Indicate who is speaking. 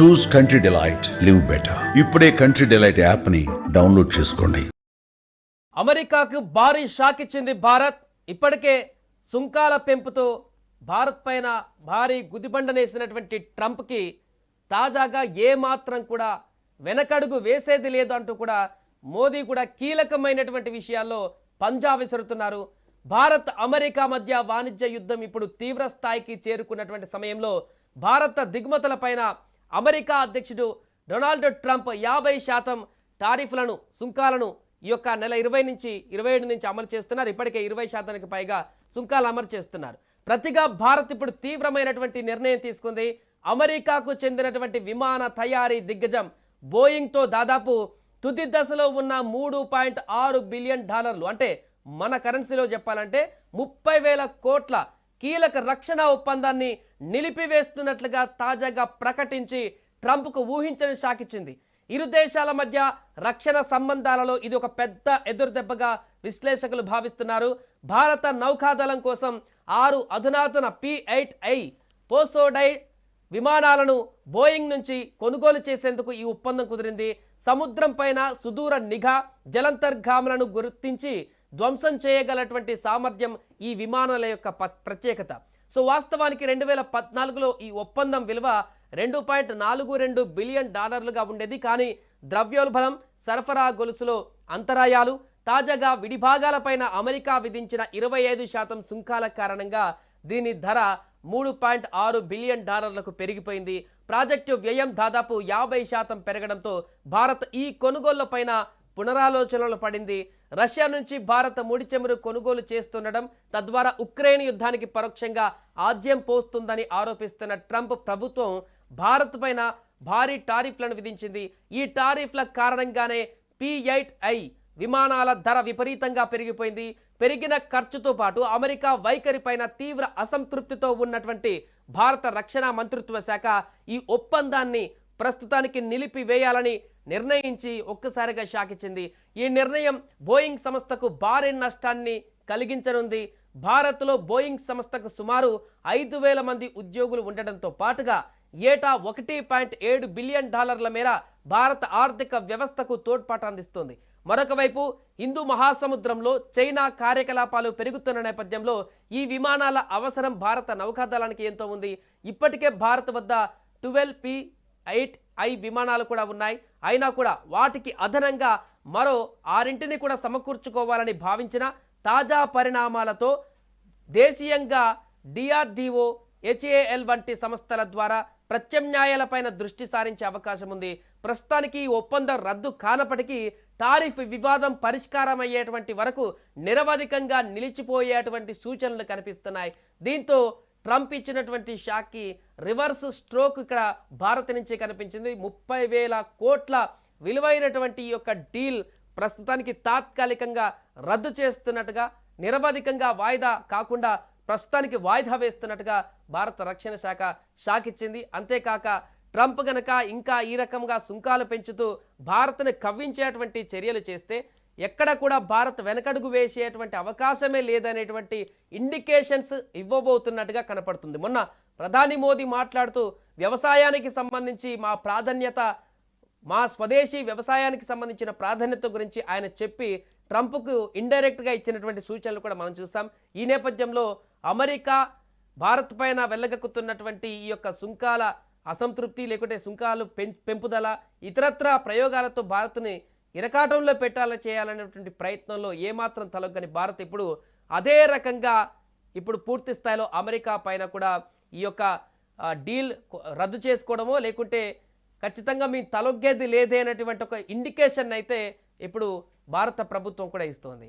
Speaker 1: Choose country delight live better ఇప్పుడే country delight యాప్ని download చేసుకోండి.
Speaker 2: అమెరికాకు భారీ షాక్ ఇచ్చింది భారత్. ఇప్పటికే సుంకాల పెంపుతో భారత్ పైన భారీ గుదిబండనేసినటువంటి ట్రంప్కి తాజాగా ఏమాత్రం కూడా వెనకడుగు వేసేది లేదు అంటూ కూడా మోదీ కూడా కీలకమైనటువంటి విషయాల్లో పంజా విసురుతున్నారు. భారత్ అమెరికా మధ్య వాణిజ్య యుద్ధం ఇప్పుడు తీవ్ర స్థాయికి చేరుకున్నటువంటి సమయంలో భారత దిగుమతులపైన అమెరికా అధ్యక్షుడు డొనాల్డ్ ట్రంప్ యాభై శాతం టారిఫ్లను సుంకాలను ఈ యొక్క నెల ఇరవై నుంచి ఇరవై ఏడు నుంచి అమలు చేస్తున్నారు. ఇప్పటికే ఇరవై శాతానికి పైగా సుంకాలు అమలు చేస్తున్నారు. ప్రతిగా భారత్ ఇప్పుడు తీవ్రమైనటువంటి నిర్ణయం తీసుకుంది. అమెరికాకు చెందినటువంటి విమాన తయారీ దిగ్గజం బోయింగ్తో దాదాపు తుది దశలో ఉన్న మూడు పాయింట్ ఆరు బిలియన్ డాలర్లు. అంటే మన కరెన్సీలో చెప్పాలంటే ముప్పై వేల కోట్ల కీలక రక్షణ ఒప్పందాన్ని నిలిపివేస్తున్నట్లుగా తాజాగా ప్రకటించి ట్రంప్కు ఊహించని షాకిచ్చింది. ఇరు దేశాల మధ్య రక్షణ సంబంధాలలో ఇది ఒక పెద్ద ఎదురుదెబ్బగా విశ్లేషకులు భావిస్తున్నారు. భారత నౌకాదళం కోసం ఆరు అధునాతన పి ఎయిట్ ఐ పోసోడై విమానాలను బోయింగ్ నుంచి కొనుగోలు చేసేందుకు ఈ ఒప్పందం కుదిరింది. సముద్రం పైన సుదూర నిఘా జలంతర్గాములను గుర్తించి ధ్వంసం చేయగలటువంటి సామర్థ్యం ఈ విమానాల యొక్క ప- ప్రత్యేకత. సో వాస్తవానికి రెండు వేల పద్నాలుగులో ఈ ఒప్పందం విలువ రెండు పాయింట్ నాలుగు రెండు బిలియన్ డాలర్లుగా ఉండేది. కానీ ద్రవ్యోల్బణం సరఫరా గొలుసులో అంతరాయాలు తాజాగా విడిభాగాలపైన అమెరికా విధించిన ఇరవై ఐదు శాతం సుంకాల కారణంగా దీని ధర మూడు పాయింట్ ఆరు బిలియన్ డాలర్లకు పెరిగిపోయింది. ప్రాజెక్టు వ్యయం దాదాపు యాభై శాతం పెరగడంతో భారత్ ఈ కొనుగోళ్ళపైన పునరాలోచనలు పడింది. రష్యా నుంచి భారత ముడి చమురు కొనుగోలు చేస్తుండడం తద్వారా ఉక్రెయిన్ యుద్ధానికి పరోక్షంగా ఆజ్యం పోస్తుందని ఆరోపిస్తున్న ట్రంప్ ప్రభుత్వం భారత్ పైన భారీ టారిఫ్లను విధించింది. ఈ టారిఫ్ల కారణంగానే పి ఎయిట్ ఐ విమానాల ధర విపరీతంగా పెరిగిపోయింది. పెరిగిన ఖర్చుతో పాటు అమెరికా వైఖరిపైన తీవ్ర అసంతృప్తితో ఉన్నటువంటి భారత రక్షణ మంత్రిత్వ శాఖ ఈ ఒప్పందాన్ని ప్రస్తుతానికి నిలిపివేయాలని నిర్ణయించి ఒక్కసారిగా షాకిచ్చింది ఈ నిర్ణయం బోయింగ్ సంస్థకు భారీ నష్టాన్ని కలిగించనుంది. భారత్లో బోయింగ్ సంస్థకు సుమారు ఐదు వేల మంది ఉద్యోగులు ఉండటంతో పాటుగా ఏటా ఒకటి పాయింట్ ఏడు బిలియన్ డాలర్ల మేర భారత ఆర్థిక వ్యవస్థకు తోడ్పాటు అందిస్తుంది మరొకవైపు హిందూ మహాసముద్రంలో చైనా కార్యకలాపాలు పెరుగుతున్న నేపథ్యంలో ఈ విమానాల అవసరం భారత నౌకాదళానికి ఎంతో ఉంది. ఇప్పటికే భారత్ వద్ద ట్వెల్వ్ పి ఎయిట్ ఐ విమానాలు కూడా ఉన్నాయి. అయినా కూడా వాటికి అదనంగా మరో ఆరింటిని కూడా సమకూర్చుకోవాలని భావించిన తాజా పరిణామాలతో దేశీయంగా డిఆర్డిఓ హెచ్ఏఎల్ వంటి సంస్థల ద్వారా ప్రత్యామ్నాయాలపైన దృష్టి సారించే అవకాశం ఉంది. ప్రస్తుతానికి ఈ ఒప్పందం రద్దు కానప్పటికీ టారిఫ్ వివాదం పరిష్కారం అయ్యేటువంటి వరకు నిరవధికంగా నిలిచిపోయేటువంటి సూచనలు కనిపిస్తున్నాయి. దీంతో ట్రంప్ ఇచ్చినటువంటి షాక్కి రివర్స్ స్ట్రోక్ ఇక్కడ భారత్ నుంచి కనిపించింది. ముప్పై వేల కోట్ల విలువైనటువంటి ఈ యొక్క డీల్ ప్రస్తుతానికి తాత్కాలికంగా రద్దు చేస్తున్నట్టుగా నిరవధికంగా వాయిదా కాకుండా ప్రస్తుతానికి వాయిదా వేస్తున్నట్టుగా భారత రక్షణ శాఖ షాక్ ఇచ్చింది. అంతేకాక ట్రంప్ గనక ఇంకా ఈ రకంగా సుంకాలు పెంచుతూ భారత్ని కవ్వించేటువంటి చర్యలు చేస్తే ఎక్కడ కూడా భారత్ వెనకడుగు వేసేటువంటి అవకాశమే లేదనేటువంటి ఇండికేషన్స్ ఇవ్వబోతున్నట్టుగా కనపడుతుంది. మొన్న ప్రధాని మోదీ మాట్లాడుతూ వ్యవసాయానికి సంబంధించి మా ప్రాధాన్యత మా స్వదేశీ వ్యవసాయానికి సంబంధించిన ప్రాధాన్యత గురించి ఆయన చెప్పి ట్రంప్కు ఇండైరెక్ట్గా ఇచ్చినటువంటి సూచనలు కూడా మనం చూస్తాం. ఈ నేపథ్యంలో అమెరికా భారత్ పైన వెళ్ళగక్కుతున్నటువంటి ఈ యొక్క సుంకాల అసంతృప్తి లేకుంటే సుంకాలు పెం పెంపుదల ఇతరత్ర ప్రయోగాలతో భారత్ని ఇరకాటంలో పెట్టాలని చేయాలనేటువంటి ప్రయత్నంలో ఏమాత్రం తలొగ్గని భారత్ ఇప్పుడు అదే రకంగా ఇప్పుడు పూర్తి స్థాయిలో అమెరికా పైన కూడా ఈ యొక్క డీల్ రద్దు చేసుకోవడమో లేకుంటే ఖచ్చితంగా మీ తలొగ్గేది లేదే అనేటువంటి ఒక ఇండికేషన్ అయితే ఇప్పుడు భారత ప్రభుత్వం కూడా ఇస్తోంది.